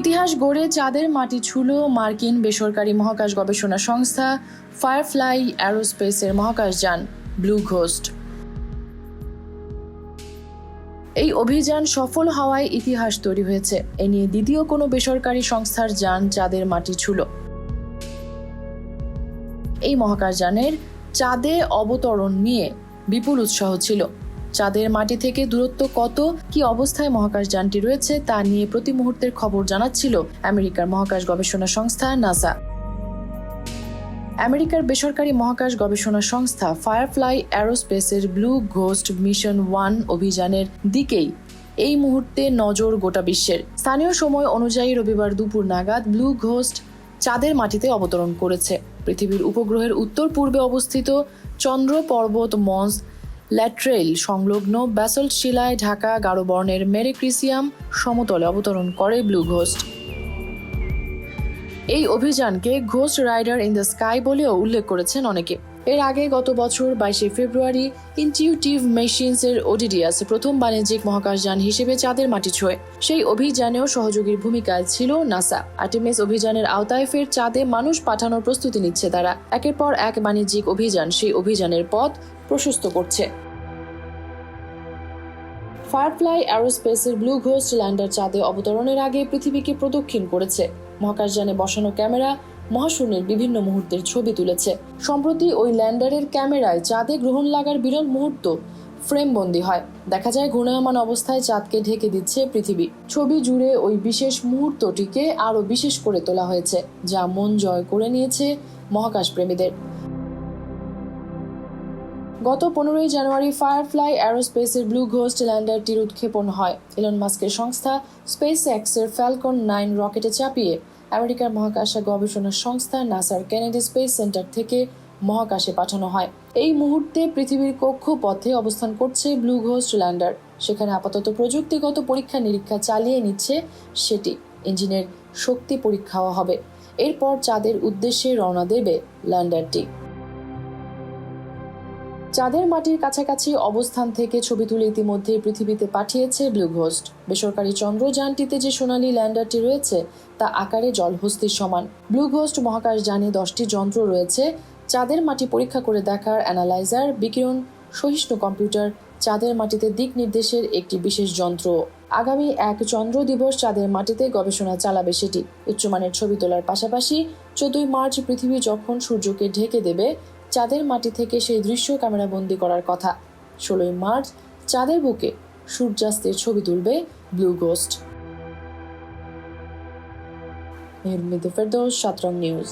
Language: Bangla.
ইতিহাস গড়ে চাঁদের মাটি ছুল মার্কিন বেসরকারি মহাকাশ গবেষণা সংস্থা ফায়ারফ্লাই অ্যারোস্পেসের মহাকাশযান ব্লু ঘোস্ট। এই অভিযান সফল হওয়ায় ইতিহাস তৈরি হয়েছে। এ নিয়ে দ্বিতীয় কোনো বেসরকারি সংস্থার যান চাঁদের মাটি ছুল। এই মহাকাশযানের চাঁদে অবতরণ নিয়ে বিপুল উৎসাহ ছিল। চাঁদের মাটি থেকে দূরত্ব কত? কি অবস্থায় মহাকাশ যানটি রয়েছে তা নিয়ে প্রতি মুহূর্তের খবর জানাচ্ছিল আমেরিকার মহাকাশ গবেষণা সংস্থা নাসা। আমেরিকার বেসরকারি মহাকাশ গবেষণা সংস্থা ফায়ারফ্লাই অ্যারোস্পেসের ব্লু ঘোস্ট মিশন ওয়ান অভিযানের দিকেই এই মুহূর্তে নজর গোটা বিশ্বের। স্থানীয় সময় অনুযায়ী রবিবার দুপুর নাগাদ ব্লু ঘোস্ট চাঁদের মাটিতে অবতরণ করেছে। পৃথিবীর উপগ্রহের উত্তর পূর্বে অবস্থিত চন্দ্র পর্বত মঞ্চ ল্যাট্রেল সংলগ্ন ব্যাসল্ট শিলায় ঢাকা গাঢ় বর্ণের মেরিক্রিসিয়াম সমতলে অবতরণ করে ব্লু ঘোস্ট। এই অভিযানকে Ghost Rider in the sky বলেও উল্লেখ করেছেন অনেকে। এর আগে গত বছর বাইশে ফেব্রুয়ারি ইনটিউটিভ মেশিনস এর ওডিডিয়াস প্রথম বাণিজ্যিক মহাকাশযান হিসেবে চাঁদের মাটি ছোঁয়। সেই অভিযানেও সহযোগীর ভূমিকায় ছিল নাসা। আর্টেমিস অভিযানের আওতায় ফের চাঁদে মানুষ পাঠানোর প্রস্তুতি নিচ্ছে তারা। একের পর এক বাণিজ্যিক অভিযান সেই অভিযানের পথ প্রশস্ত করছে। ফায়ারফ্লাই অ্যারোস্পেসের ব্লু ঘোস্ট ল্যান্ডার চাঁদে অবতরণের আগে পৃথিবীকে প্রদক্ষিণ করেছে। মহাকাশযানে বসানো ক্যামেরা মহাশূন্যের বিভিন্ন মুহূর্তের ছবি তুলেছে। সম্প্রতি ওই ল্যান্ডারের ক্যামেরায় চাঁদে গ্রহণ লাগার বিরল মুহূর্ত ফ্রেমবন্দি হয়। দেখা যায়, ঘূর্ণায়মান অবস্থায় চাঁদকে ঢেকে দিচ্ছে পৃথিবী। ছবি জুড়ে ওই বিশেষ মুহূর্তটিকে আরও বিশেষ করে তোলা হয়েছে, যা মন জয় করে নিয়েছে মহাকাশ প্রেমীদের। গত পনেরোই জানুয়ারি ফায়ারফ্লাই অ্যারোস্পেসের ব্লু ঘোস্ট ল্যান্ডারটির উৎক্ষেপণ হয়। এলন মাস্কের সংস্থা স্পেস এক্সের ফ্যালকন নাইন রকেটে চাপিয়ে আমেরিকার মহাকাশ গবেষণা সংস্থা নাসার কেনেডি স্পেস সেন্টার থেকে মহাকাশে পাঠানো হয়। এই মুহূর্তে পৃথিবীর কক্ষপথে অবস্থান করছে ব্লু ঘোস্ট ল্যান্ডার। সেখানে আপাতত প্রযুক্তিগত পরীক্ষা নিরীক্ষা চালিয়ে নিচ্ছে সেটি। ইঞ্জিনের শক্তি পরীক্ষাও হবে। এরপর চাঁদের উদ্দেশ্যে রওনা দেবে ল্যান্ডারটি। চাঁদের মাটির কাছাকাছি অবস্থান থেকে ছবি তুলে ইতিমধ্যে পৃথিবীতে পাঠিয়েছে ব্লু ঘোস্ট বেসরকারি চন্দ্রযানটিতে যে সোনালী ল্যান্ডারটি রয়েছে, তা আকারে জলহস্তির সমান। ব্লু ঘোস্ট মহাকাশ যানে দশটি যন্ত্র রয়েছে, চাঁদের মাটি পরীক্ষা করে দেখার অ্যানালাইজার, বিকিরণ, সহিষ্ণু কম্পিউটার, চাঁদের মাটিতে দিক নির্দেশের একটি বিশেষ যন্ত্র। আগামী এক চন্দ্র দিবস চাঁদের মাটিতে গবেষণা চালাবে সেটি। উচ্চমানের ছবি তোলার পাশাপাশি চোদ্দই মার্চ পৃথিবী যখন সূর্যকে ঢেকে দেবে চাঁদের মাটি থেকে সেই দৃশ্য ক্যামেরা বন্দি করার কথা। ষোলোই মার্চ, চাঁদের বুকে সূর্যাস্তের ছবি তুলবে ব্লু গোস্ট। নির্মিত ফেরদৌস, সাতরং নিউজ।